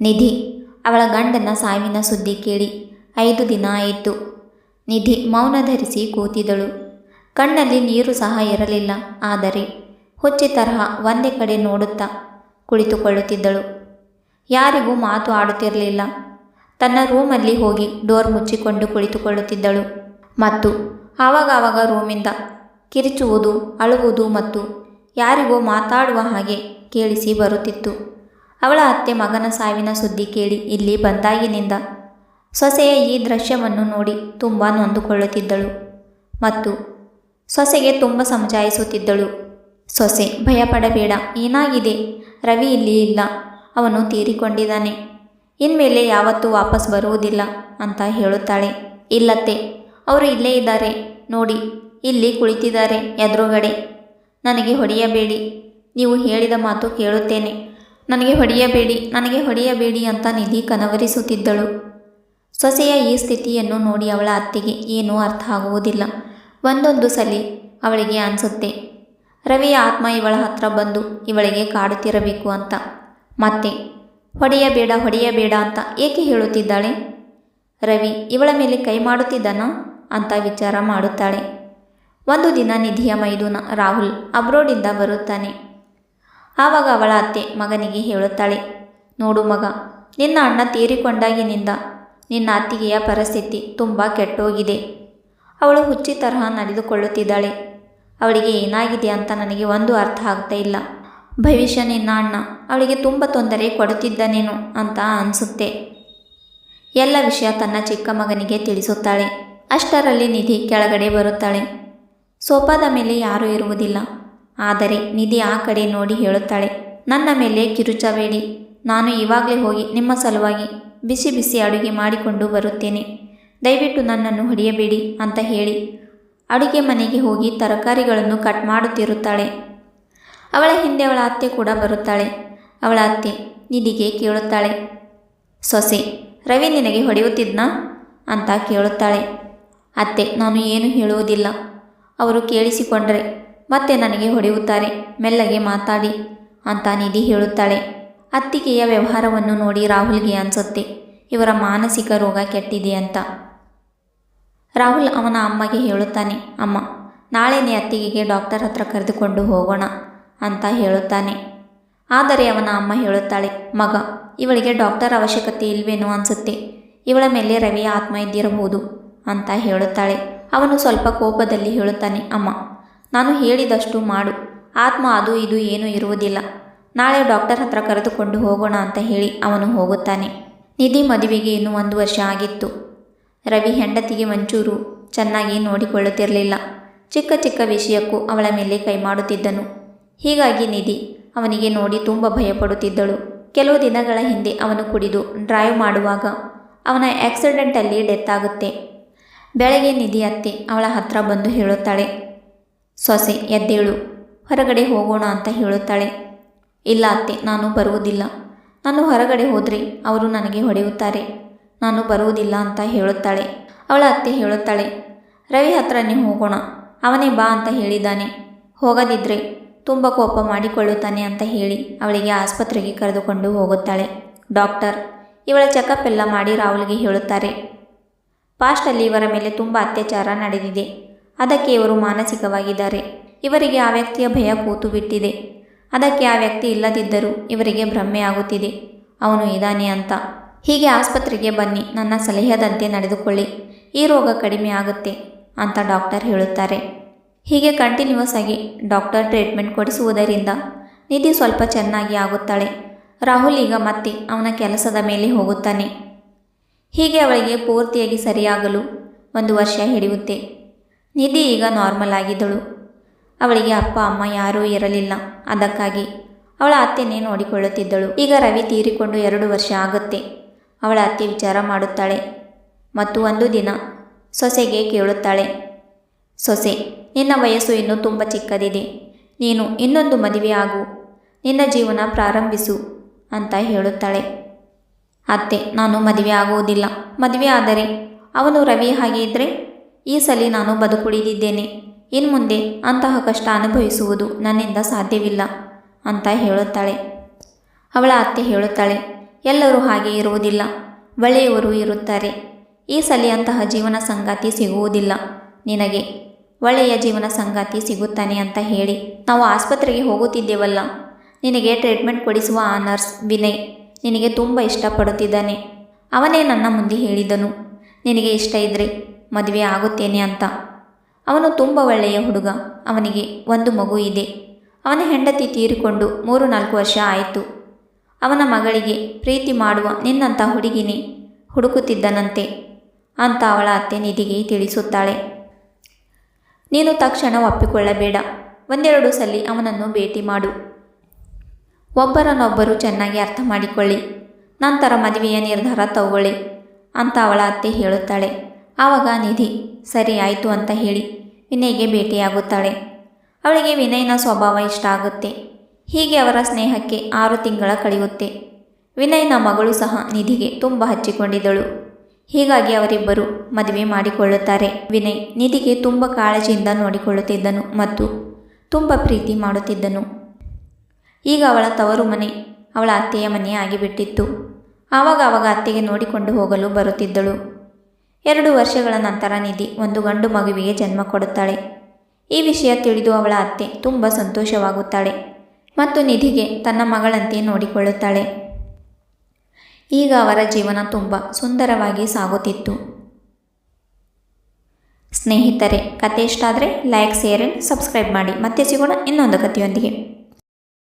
ನಿಧಿ, ಅವಳ ಗಂಡನ ಸಾವಿನ ಸುದ್ದಿ ಕೇಳಿ. ಐದು ದಿನ ಆಯಿತು. ನಿಧಿ ಮೌನ ಧರಿಸಿ ಕೂತಿದಳು. ಕಣ್ಣಲ್ಲಿ ನೀರು ಸಹ ಇರಲಿಲ್ಲ. ಆದರೆ ಹುಚ್ಚಿ ತರಹ ಒಂದೇ ಕಡೆ ನೋಡುತ್ತಾ ಕುಳಿತುಕೊಳ್ಳುತ್ತಿದ್ದಳು. ಯಾರಿಗೂ ಮಾತು ಆಡುತ್ತಿರಲಿಲ್ಲ. ತನ್ನ ರೂಮಲ್ಲಿ ಹೋಗಿ ಡೋರ್ ಮುಚ್ಚಿಕೊಂಡು ಕುಳಿತುಕೊಳ್ಳುತ್ತಿದ್ದಳು. ಮತ್ತು ಆವಾಗವಾಗ ರೂಮಿಂದ ಕಿರಿಚುವುದು, ಅಳುವುದು ಮತ್ತು ಯಾರಿಗೂ ಮಾತಾಡುವ ಹಾಗೆ ಕೇಳಿಸಿ ಬರುತ್ತಿತ್ತು. ಅವಳ ಅತ್ತೆ ಮಗನ ಸಾವಿನ ಸುದ್ದಿ ಕೇಳಿ ಇಲ್ಲಿ ಬಂದಾಗಿನಿಂದ. ಸೊಸೆಯ ಈ ದೃಶ್ಯವನ್ನು ನೋಡಿ ತುಂಬ ನೊಂದುಕೊಳ್ಳುತ್ತಿದ್ದಳು. ಮತ್ತು ಸೊಸೆಗೆ ತುಂಬ ಸಮಜಾಯಿಸುತ್ತಿದ್ದಳು. ಸೊಸೆ, ಭಯಪಡಬೇಡ, ಏನಾಗಿದೆ? ರವಿ ಇಲ್ಲಿ ಇಲ್ಲ. ಅವನು ತೀರಿಕೊಂಡಿದ್ದಾನೆ. ಇನ್ಮೇಲೆ ಯಾವತ್ತೂ ವಾಪಸ್ ಬರುವುದಿಲ್ಲ ಅಂತ ಹೇಳುತ್ತಾಳೆ. ಇಲ್ಲತ್ತೆ, ಅವರು ಇಲ್ಲೇ ಇದ್ದಾರೆ. ನೋಡಿ, ಇಲ್ಲಿ ಕುಳಿತಿದ್ದಾರೆ ಎದುರುಗಡೆ. ನನಗೆ ಹೊಡೆಯಬೇಡಿ. ನೀವು ಹೇಳಿದ ಮಾತು ಕೇಳುತ್ತೇನೆ. ನನಗೆ ಹೊಡೆಯಬೇಡಿ ನನಗೆ ಹೊಡೆಯಬೇಡಿ ಅಂತ ನಿಧಿ ಕನವರಿಸುತ್ತಿದ್ದಳು. ಸೊಸೆಯ ಈ ಸ್ಥಿತಿಯನ್ನು ನೋಡಿ ಅವಳ ಅತ್ತೆಗೆ ಏನೂ ಅರ್ಥ ಆಗುವುದಿಲ್ಲ. ಒಂದೊಂದು ಸಲಿ ಅವಳಿಗೆ ಅನಿಸುತ್ತೆ ರವಿಯ ಆತ್ಮ ಇವಳ ಹತ್ರ ಬಂದು ಇವಳಿಗೆ ಕಾಡುತ್ತಿರಬೇಕು ಅಂತ. ಮತ್ತೆ, ಹೊಡೆಯಬೇಡ ಹೊಡೆಯಬೇಡ ಅಂತ ಏಕೆ ಹೇಳುತ್ತಿದ್ದಾಳೆ? ರವಿ, ಇವಳ ಮೇಲೆ ಕೈ ಮಾಡುತ್ತಿದ್ದಾನಾ? ಅಂತ ವಿಚಾರ ಮಾಡುತ್ತಾಳೆ. ಒಂದು ದಿನ ನಿಧಿಯ ಮೈದುನ ರಾಹುಲ್ ಅಬ್ರೋಡಿಂದ ಬರುತ್ತಾನೆ. ಆವಾಗ ಅವಳ ಅತ್ತೆ ಮಗನಿಗೆ ಹೇಳುತ್ತಾಳೆ, ನೋಡು ಮಗ, ನಿನ್ನ ಅಣ್ಣ ತೀರಿಕೊಂಡಾಗಿನಿಂದ ನಿನ್ನ ಅತ್ತಿಗೆಯ ಪರಿಸ್ಥಿತಿ ತುಂಬ ಕೆಟ್ಟೋಗಿದೆ. ಅವಳು ಹುಚ್ಚಿ ತರಹ ನಡೆದುಕೊಳ್ಳುತ್ತಿದ್ದಾಳೆ. ಅವಳಿಗೆ ಏನಾಗಿದೆ ಅಂತ ನನಗೆ ಒಂದು ಅರ್ಥ ಆಗ್ತಾ ಇಲ್ಲ. ಭವಿಷ್ಯ ನಿನ್ನ ಅಣ್ಣ ಅವಳಿಗೆ ತುಂಬ ತೊಂದರೆ ಕೊಡುತ್ತಿದ್ದನೇನು ಅಂತ ಅನಿಸುತ್ತೆ. ಎಲ್ಲ ವಿಷಯ ತನ್ನ ಚಿಕ್ಕ ಮಗನಿಗೆ ತಿಳಿಸುತ್ತಾಳೆ. ಅಷ್ಟರಲ್ಲಿ ನಿಧಿ ಕೆಳಗಡೆ ಬರುತ್ತಾಳೆ. ಸೋಫಾದ ಮೇಲೆ ಯಾರೂ ಇರುವುದಿಲ್ಲ. ಆದರೆ ನಿಧಿ ಆ ಕಡೆ ನೋಡಿ ಹೇಳುತ್ತಾಳೆ, ನನ್ನ ಮೇಲೆ ಕಿರುಚಬೇಡಿ. ನಾನು ಇವಾಗಲೇ ಹೋಗಿ ನಿಮ್ಮ ಸಲುವಾಗಿ ಬಿಸಿ ಬಿಸಿ ಅಡುಗೆ ಮಾಡಿಕೊಂಡು ಬರುತ್ತೇನೆ. ದಯವಿಟ್ಟು ನನ್ನನ್ನು ಹೊಡೆಯಬೇಡಿ ಅಂತ ಹೇಳಿ. ಅಡುಗೆ ಮನೆಗೆ ಹೋಗಿ ತರಕಾರಿಗಳನ್ನು ಕಟ್ ಮಾಡುತ್ತಿರುತ್ತಾಳೆ. ಅವಳ ಹಿಂದೆ ಅವಳ ಅತ್ತೆ ಕೂಡ ಬರುತ್ತಾಳೆ. ಅವಳ ಅತ್ತೆ ನಿಧಿಗೆ ಕೇಳುತ್ತಾಳೆ, ಸೊಸೆ, ರವಿ ನಿನಗೆ ಹೊಡೆಯುತ್ತಿದ್ನಾ? ಅಂತ ಕೇಳುತ್ತಾಳೆ. ಅತ್ತೆ, ನಾನು ಏನು ಹೇಳುವುದಿಲ್ಲ. ಅವರು ಕೇಳಿಸಿಕೊಂಡರೆ ಮತ್ತೆ ನನಗೆ ಹೊಡೆಯುತ್ತಾರೆ. ಮೆಲ್ಲಗೆ ಮಾತಾಡಿ, ಅಂತ ನಿಧಿ ಹೇಳುತ್ತಾಳೆ. ಅತ್ತಿಗೆಯ ವ್ಯವಹಾರವನ್ನು ನೋಡಿ ರಾಹುಲ್ಗೆ ಅನಿಸುತ್ತೆ, ಇವರ ಮಾನಸಿಕ ರೋಗ ಕೆಟ್ಟಿದೆ ಅಂತ. ರಾಹುಲ್ ಅವನ ಅಮ್ಮಗೆ ಹೇಳುತ್ತಾನೆ, ಅಮ್ಮ, ನಾಳೆನೇ ಅತ್ತಿಗೆಗೆ ಡಾಕ್ಟರ್ ಹತ್ರ ಕರೆದುಕೊಂಡು ಹೋಗೋಣ, ಅಂತ ಹೇಳುತ್ತಾನೆ. ಆದರೆ ಅವನ ಅಮ್ಮ ಹೇಳುತ್ತಾಳೆ, ಮಗ, ಇವಳಿಗೆ ಡಾಕ್ಟರ್ ಅವಶ್ಯಕತೆ ಇಲ್ವೇನೋ ಅನಿಸುತ್ತೆ, ಇವಳ ಮೇಲೆ ರವಿಯ ಆತ್ಮ ಇದ್ದಿರಬಹುದು, ಅಂತ ಹೇಳುತ್ತಾಳೆ. ಅವನು ಸ್ವಲ್ಪ ಕೋಪದಲ್ಲಿ ಹೇಳುತ್ತಾನೆ, ಅಮ್ಮ ನಾನು ಹೇಳಿದಷ್ಟು ಮಾಡು. ಆತ್ಮ ಅದು ಇದು ಏನೂ ಇರುವುದಿಲ್ಲ. ನಾಳೆ ಡಾಕ್ಟರ್ ಹತ್ರ ಕರೆದುಕೊಂಡು ಹೋಗೋಣ ಅಂತ ಹೇಳಿ ಅವನು ಹೋಗುತ್ತಾನೆ. ನಿಧಿ ಮದುವೆಗೆ ಇನ್ನೂ ಒಂದು ವರ್ಷ ಆಗಿತ್ತು. ರವಿ ಹೆಂಡತಿಗೆ ಮಂಚೂರು ಚೆನ್ನಾಗಿ ನೋಡಿಕೊಳ್ಳುತ್ತಿರಲಿಲ್ಲ. ಚಿಕ್ಕ ಚಿಕ್ಕ ವಿಷಯಕ್ಕೂ ಅವಳ ಮೇಲೆ ಕೈ ಮಾಡುತ್ತಿದ್ದನು. ಹೀಗಾಗಿ ನಿಧಿ ಅವನಿಗೆ ನೋಡಿ ತುಂಬ ಭಯಪಡುತ್ತಿದ್ದಳು. ಕೆಲವು ದಿನಗಳ ಹಿಂದೆ ಅವನು ಕುಡಿದು ಡ್ರೈವ್ ಮಾಡುವಾಗ ಅವನ ಆಕ್ಸಿಡೆಂಟಲ್ಲಿ ಡೆತ್ ಆಗುತ್ತೆ. ಬೆಳಗ್ಗೆ ನಿಧಿ ಅತ್ತೆ ಅವಳ ಹತ್ರ ಬಂದು ಹೇಳುತ್ತಾಳೆ ಸೊಸೆ, ಎದ್ದೇಳು, ಹೊರಗಡೆ ಹೋಗೋಣ ಅಂತ ಹೇಳುತ್ತಾಳೆ. ಇಲ್ಲ ಅತ್ತೆ, ನಾನು ಬರುವುದಿಲ್ಲ. ನಾನು ಹೊರಗಡೆ ಹೋದರೆ ಅವರು ನನಗೆ ಹೊಡೆಯುತ್ತಾರೆ. ನಾನು ಬರುವುದಿಲ್ಲ ಅಂತ ಹೇಳುತ್ತಾಳೆ. ಅವಳ ಅತ್ತೆ ಹೇಳುತ್ತಾಳೆ, ರವಿ ಹತ್ರನೇ ಹೋಗೋಣ. ಅವನೇ ಬಾ ಅಂತ ಹೇಳಿದ್ದಾನೆ. ಹೋಗದಿದ್ದರೆ ತುಂಬ ಕೋಪ ಮಾಡಿಕೊಳ್ಳುತ್ತಾನೆ ಅಂತ ಹೇಳಿ ಅವಳಿಗೆ ಆಸ್ಪತ್ರೆಗೆ ಕರೆದುಕೊಂಡು ಹೋಗುತ್ತಾಳೆ. ಡಾಕ್ಟರ್, ಇವಳ ಚೆಕಪ್ ಎಲ್ಲ ಮಾಡಿ ರಾಹುಲ್ಗೆ ಹೇಳುತ್ತಾರೆ. ಪಾಸ್ಟಲ್ಲಿ ಇವರ ಮೇಲೆ ತುಂಬ ಅತ್ಯಾಚಾರ ನಡೆದಿದೆ. ಅದಕ್ಕೆ ಇವರು ಮಾನಸಿಕವಾಗಿದ್ದಾರೆ. ಇವರಿಗೆ ಆ ವ್ಯಕ್ತಿಯ ಭಯ ಕೂತು ಬಿಟ್ಟಿದೆ ಅದಕ್ಕೆ ಆ ವ್ಯಕ್ತಿ ಇಲ್ಲದಿದ್ದರೂ ಇವರಿಗೆ ಭ್ರಮೆ ಆಗುತ್ತಿದೆ. ಅವನು ಇದ್ದಾನೆ ಅಂತ. ಹೀಗೆ ಆಸ್ಪತ್ರೆಗೆ ಬನ್ನಿ, ನನ್ನ ಸಲಹೆಯದಂತೆ ನಡೆದುಕೊಳ್ಳಿ. ಈ ರೋಗ ಕಡಿಮೆ ಆಗುತ್ತೆ ಅಂತ ಡಾಕ್ಟರ್ ಹೇಳುತ್ತಾರೆ. ಹೀಗೆ ಕಂಟಿನ್ಯೂಸ್ ಆಗಿ ಡಾಕ್ಟರ್ ಟ್ರೀಟ್ಮೆಂಟ್ ಕೊಡಿಸುವುದರಿಂದ ನಿಧಿ ಸ್ವಲ್ಪ ಚೆನ್ನಾಗಿ ಆಗುತ್ತಾಳೆ. ರಾಹುಲ್ ಈಗ ಮತ್ತೆ ಅವನ ಕೆಲಸದ ಮೇಲೆ ಹೋಗುತ್ತಾನೆ. ಹೀಗೆ ಅವಳಿಗೆ ಪೂರ್ತಿಯಾಗಿ ಸರಿಯಾಗಲು ಒಂದು ವರ್ಷ ಹಿಡಿಯುತ್ತೆ. ನಿಧಿ ಈಗ ನಾರ್ಮಲ್ ಆಗಿದ್ದಳು. ಅವಳಿಗೆ ಅಪ್ಪ, ಅಮ್ಮ ಯಾರೂ ಇರಲಿಲ್ಲ. ಅದಕ್ಕಾಗಿ ಅವಳ ಅತ್ತೆನೇ ನೋಡಿಕೊಳ್ಳುತ್ತಿದ್ದಳು. ಈಗ ರವಿ ತೀರಿಕೊಂಡು ಎರಡು ವರ್ಷ ಆಗುತ್ತೆ. ಅವಳ ಅತ್ತೆ ವಿಚಾರ ಮಾಡುತ್ತಾಳೆ ಮತ್ತು ಒಂದು ದಿನ ಸೊಸೆಗೆ ಕೇಳುತ್ತಾಳೆ, ಸೊಸೆ, ನಿನ್ನ ವಯಸ್ಸು ಇನ್ನೂ ತುಂಬ ಚಿಕ್ಕದಿದೆ. ನೀನು ಇನ್ನೊಂದು ಮದುವೆ ಆಗು. ನಿನ್ನ ಜೀವನ ಪ್ರಾರಂಭಿಸು ಅಂತ ಹೇಳುತ್ತಾಳೆ. ಅತ್ತೆ, ನಾನು ಮದುವೆ ಆಗುವುದಿಲ್ಲ. ಮದುವೆ ಆದರೆ ಅವನು ರವಿ ಹಾಗೆ ಇದ್ದರೆ ಈ ಸಲ ನಾನು ಬದುಕುಳಿದಿದ್ದೇನೆ. ಇನ್ನು ಮುಂದೆ ಅಂತಹ ಕಷ್ಟ ಅನುಭವಿಸುವುದು ನನ್ನಿಂದ ಸಾಧ್ಯವಿಲ್ಲ ಅಂತ ಹೇಳುತ್ತಾಳೆ. ಅವಳ ಅತ್ತೆ ಹೇಳುತ್ತಾಳೆ, ಎಲ್ಲರೂ ಹಾಗೆ ಇರುವುದಿಲ್ಲ, ಒಳ್ಳೆಯವರು ಇರುತ್ತಾರೆ. ಈ ಸಲಿ ಅಂತಹ ಜೀವನ ಸಂಗಾತಿ ಸಿಗುವುದಿಲ್ಲ. ನಿನಗೆ ಒಳ್ಳೆಯ ಜೀವನ ಸಂಗಾತಿ ಸಿಗುತ್ತಾನೆ ಅಂತ ಹೇಳಿ, ನಾವು ಆಸ್ಪತ್ರೆಗೆ ಹೋಗುತ್ತಿದ್ದೇವಲ್ಲ. ನಿನಗೆ ಟ್ರೀಟ್ಮೆಂಟ್ ಕೊಡಿಸುವ ಆ ನರ್ಸ್ ವಿನಯ್ ನಿನಗೆ ತುಂಬ ಇಷ್ಟಪಡುತ್ತಿದ್ದಾನೆ. ಅವನೇ ನನ್ನ ಮುಂದೆ ಹೇಳಿದನು. ನಿನಗೆ ಇಷ್ಟ ಇದ್ದರೆ ಮದುವೆ ಆಗುತ್ತೇನೆ ಅಂತ. ಅವನು ತುಂಬ ಒಳ್ಳೆಯ ಹುಡುಗ. ಅವನಿಗೆ ಒಂದು ಮಗು ಇದೆ. ಅವನ ಹೆಂಡತಿ ತೀರಿಕೊಂಡು ಮೂರು ನಾಲ್ಕು ವರ್ಷ ಆಯಿತು. ಅವನ ಮಗಳಿಗೆ ಪ್ರೀತಿ ಮಾಡುವ ನಿನ್ನಂಥ ಹುಡುಗಿನಿ ಹುಡುಕುತ್ತಿದ್ದನಂತೆ ಅಂತ ಅವಳ ಅತ್ತೆ ನಿಧಿಗೆ ತಿಳಿಸುತ್ತಾಳೆ. ನೀನು ತಕ್ಷಣ ಒಪ್ಪಿಕೊಳ್ಳಬೇಡ. ಒಂದೆರಡು ಸಲ ಅವನನ್ನು ಭೇಟಿ ಮಾಡು. ಒಬ್ಬರನ್ನೊಬ್ಬರು ಚೆನ್ನಾಗಿ ಅರ್ಥ ಮಾಡಿಕೊಳ್ಳಿ. ನಂತರ ಮದುವೆಯ ನಿರ್ಧಾರ ತಗೊಳ್ಳಿ ಅಂತ ಅವಳ ಅತ್ತೆ ಹೇಳುತ್ತಾಳೆ. ಆವಾಗ ನಿಧಿ, ಸರಿ ಆಯಿತು ಅಂತ ಹೇಳಿ ವಿನಯ್ಗೆ ಭೇಟಿಯಾಗುತ್ತಾಳೆ. ಅವಳಿಗೆ ವಿನಯ್ನ ಸ್ವಭಾವ ಇಷ್ಟ ಆಗುತ್ತೆ. ಹೀಗೆ ಅವರ ಸ್ನೇಹಕ್ಕೆ ಆರು ತಿಂಗಳ ಕಳೆಯುತ್ತೆ. ವಿನಯ್ನ ಮಗಳು ಸಹ ನಿಧಿಗೆ ತುಂಬ ಹಚ್ಚಿಕೊಂಡಿದ್ದಳು. ಹೀಗಾಗಿ ಅವರಿಬ್ಬರು ಮದುವೆ ಮಾಡಿಕೊಳ್ಳುತ್ತಾರೆ. ವಿನಯ್ ನಿಧಿಗೆ ತುಂಬ ಕಾಳಜಿಯಿಂದ ನೋಡಿಕೊಳ್ಳುತ್ತಿದ್ದನು ಮತ್ತು ತುಂಬ ಪ್ರೀತಿ ಮಾಡುತ್ತಿದ್ದನು. ಈಗ ಅವಳ ತವರು ಮನೆ ಅವಳ ಅತ್ತೆಯ ಮನೆ ಆಗಿಬಿಟ್ಟಿತ್ತು ಆವಾಗ ಆವಾಗ ಅತ್ತೆಗೆ ನೋಡಿಕೊಂಡು ಹೋಗಲು ಬರುತ್ತಿದ್ದಳು. ಎರಡು ವರ್ಷಗಳ ನಂತರ ನಿಧಿ ಒಂದು ಗಂಡು ಮಗುವಿಗೆ ಜನ್ಮ ಕೊಡುತ್ತಾಳೆ. ಈ ವಿಷಯ ತಿಳಿದು ಅವಳ ಅತ್ತೆ ತುಂಬ ಸಂತೋಷವಾಗುತ್ತಾಳೆ ಮತ್ತು ನಿಧಿಗೆ ತನ್ನ ಮಗಳಂತೆ ನೋಡಿಕೊಳ್ಳುತ್ತಾಳೆ. ಈಗ ಅವರ ಜೀವನ ತುಂಬ ಸುಂದರವಾಗಿ ಸಾಗುತ್ತಿತ್ತು. ಸ್ನೇಹಿತರೆ ಕತೆ ಇಷ್ಟ ಆದರೆ ಲೈಕ್ ಶೇರ್ ಆ್ಯಂಡ್ ಸಬ್ಸ್ಕ್ರೈಬ್ ಮಾಡಿ. ಮತ್ತೆ ಸಿಗೋಣ ಇನ್ನೊಂದು ಕಥೆಯೊಂದಿಗೆ.